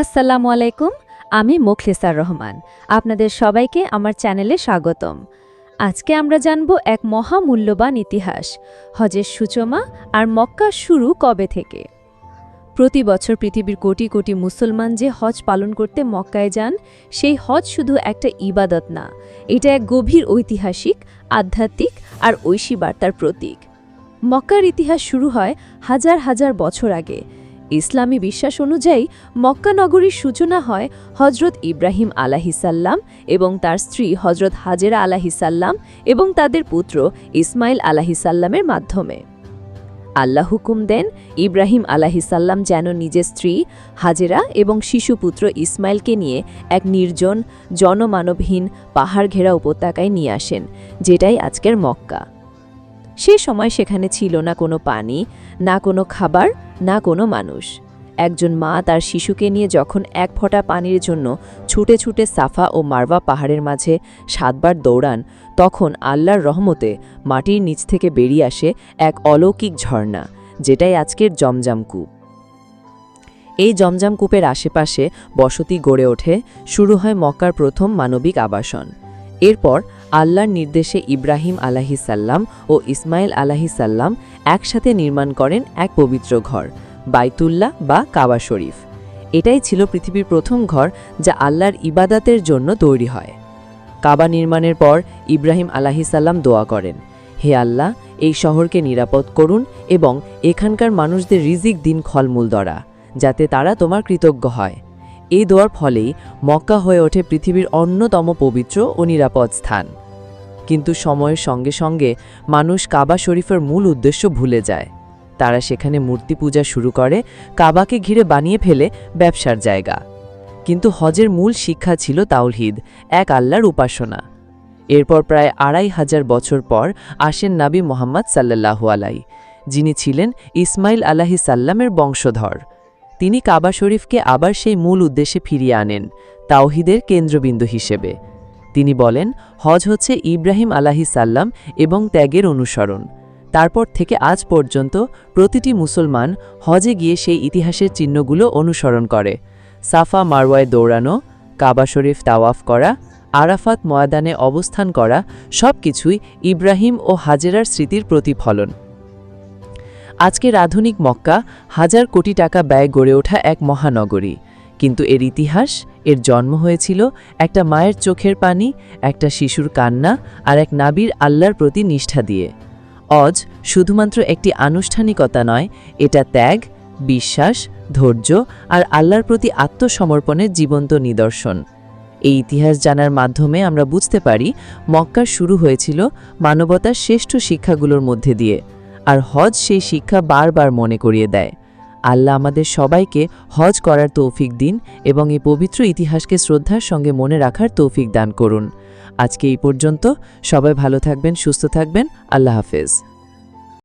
আসসালামু আলাইকুম, আমি মোখলেসার রহমান। আপনাদের সবাইকে আমার চ্যানেলে স্বাগতম। আজকে আমরা জানব এক মহামূল্যবান ইতিহাস, হজের সূচমা আর মক্কার শুরু কবে থেকে? প্রতি বছর পৃথিবীর কোটি কোটি মুসলমান যে হজ পালন করতে মক্কায় যান, সেই হজ শুধু একটা ইবাদত না, এটা এক গভীর ঐতিহাসিক, আধ্যাত্মিক আর ঐশী বার্তার প্রতীক। মক্কার ইতিহাস শুরু হয় হাজার হাজার বছর আগে ইসলামী বিশ্বাস অনুযায়ী মক্কা নগরীর সূচনা হয় হজরত ইব্রাহিম আলাহিসাল্লাম এবং তার স্ত্রী হজরত হাজেরা আলাহিসাল্লাম এবং তাদের পুত্র ইসমাইল আলাহিসাল্লামের মাধ্যমে। আল্লাহ হুকুম দেন, ইব্রাহিম আলাহিসাল্লাম যেন নিজের স্ত্রী, হাজেরা এবং শিশুপুত্র ইসমাইলকে নিয়ে এক নির্জন, জনমানবহীন পাহাড় ঘেরা উপত্যকায় নিয়ে আসেন, যেটাই আজকের মক্কা। সে সময় সেখানে ছিল না কোনো পানি, না কোনো খাবার, না কোনো মানুষ। একজন মা তার শিশুকে নিয়ে যখন এক ফোঁটা পানির জন্য ছুটে ছুটে সাফা ও মারওয়া পাহাড়ের মাঝে সাতবার দৌড়ান, তখন আল্লাহর রহমতে মাটির নিচ থেকে বেরিয়ে আসে এক অলৌকিক ঝর্ণা, যেটাই আজকের জমজম কূপ। এই জমজম কূপের আশেপাশে বসতি গড়ে ওঠে, শুরু হয় মক্কার প্রথম মানবিক আবাসন। এরপর আল্লাহর নির্দেশে ইব্রাহিম আলাহিসাল্লাম ও ইসমাইল আলাহিসাল্লাম একসাথে নির্মাণ করেন এক পবিত্র ঘর, বাইতুল্লাহ বা কাবা শরীফ। এটাই ছিল পৃথিবীর প্রথম ঘর যা আল্লাহর ইবাদাতের জন্য তৈরি হয়। কাবা নির্মাণের পর ইব্রাহিম আলাহিসাল্লাম দোয়া করেন, হে আল্লাহ, এই শহরকে নিরাপদ করুন এবং এখানকার মানুষদের রিজিক দিন খলমূল দরা যাতে তারা তোমার কৃতজ্ঞ হয়। এই দোয়ার ফলেই মক্কা হয়ে ওঠে পৃথিবীর অন্যতম পবিত্র ও নিরাপদ স্থান। কিন্তু সময়ের সঙ্গে সঙ্গে মানুষ কাবা শরীফের মূল উদ্দেশ্য ভুলে যায়। তারা সেখানে মূর্তি পূজা শুরু করে, কাবাকে ঘিরে বানিয়ে ফেলে ব্যবসার জায়গা। কিন্তু হজের মূল শিক্ষা ছিল তাওলহিদ এক আল্লাহর উপাসনা। এরপর প্রায় আড়াই হাজার বছর পর আসেন নাবি মোহাম্মদ সাল্লাল্লাহু আলাই যিনি ছিলেন ইসমাইল আলাহি সাল্লামের বংশধর। তিনি কাবা শরীফকে আবার সেই মূল উদ্দেশ্যে ফিরিয়ে আনেন, তাওহিদের কেন্দ্রবিন্দু হিসেবে। তিনি বলেন, হজ হচ্ছে ইব্রাহিম আলাহি সাল্লাম এবং ত্যাগের অনুসরণ। তারপর থেকে আজ পর্যন্ত প্রতিটি মুসলমান হজে গিয়ে সেই ইতিহাসের চিহ্নগুলো অনুসরণ করে। সাফা মারওয়ায় দৌড়ানো, কাবা শরীফ তাওয়াফ করা, আরাফাত ময়দানে অবস্থান করা সব কিছুই ইব্রাহিম ও হাজেরার স্মৃতির প্রতিফলন। আজকের আধুনিক মক্কা হাজার কোটি টাকা ব্যয় গড়ে ওঠা এক মহানগরী। কিন্তু এর ইতিহাস, এর জন্ম হয়েছিল একটা মায়ের চোখের পানি, একটা শিশুর কান্না আর এক নাবির আল্লাহর প্রতি নিষ্ঠা দিয়ে। অজ শুধুমাত্র একটি আনুষ্ঠানিকতা নয়, এটা ত্যাগ, বিশ্বাস, ধৈর্য আর আল্লাহর প্রতি আত্মসমর্পণের জীবন্ত নিদর্শন। এই ইতিহাস জানার মাধ্যমে আমরা বুঝতে পারি মক্কার শুরু হয়েছিল মানবতার শ্রেষ্ঠ শিক্ষাগুলোর মধ্যে দিয়ে। আর হজ সেই শিক্ষা বারবার মনে করিয়ে দেয়। আল্লাহ আমাদের সবাইকে হজ করার তৌফিক দিন এবং এই পবিত্র ইতিহাসকে শ্রদ্ধার সঙ্গে মনে রাখার তৌফিক দান করুন। আজকে এই পর্যন্ত সবাই ভালো থাকবেন, সুস্থ থাকবেন। আল্লাহ হাফেজ।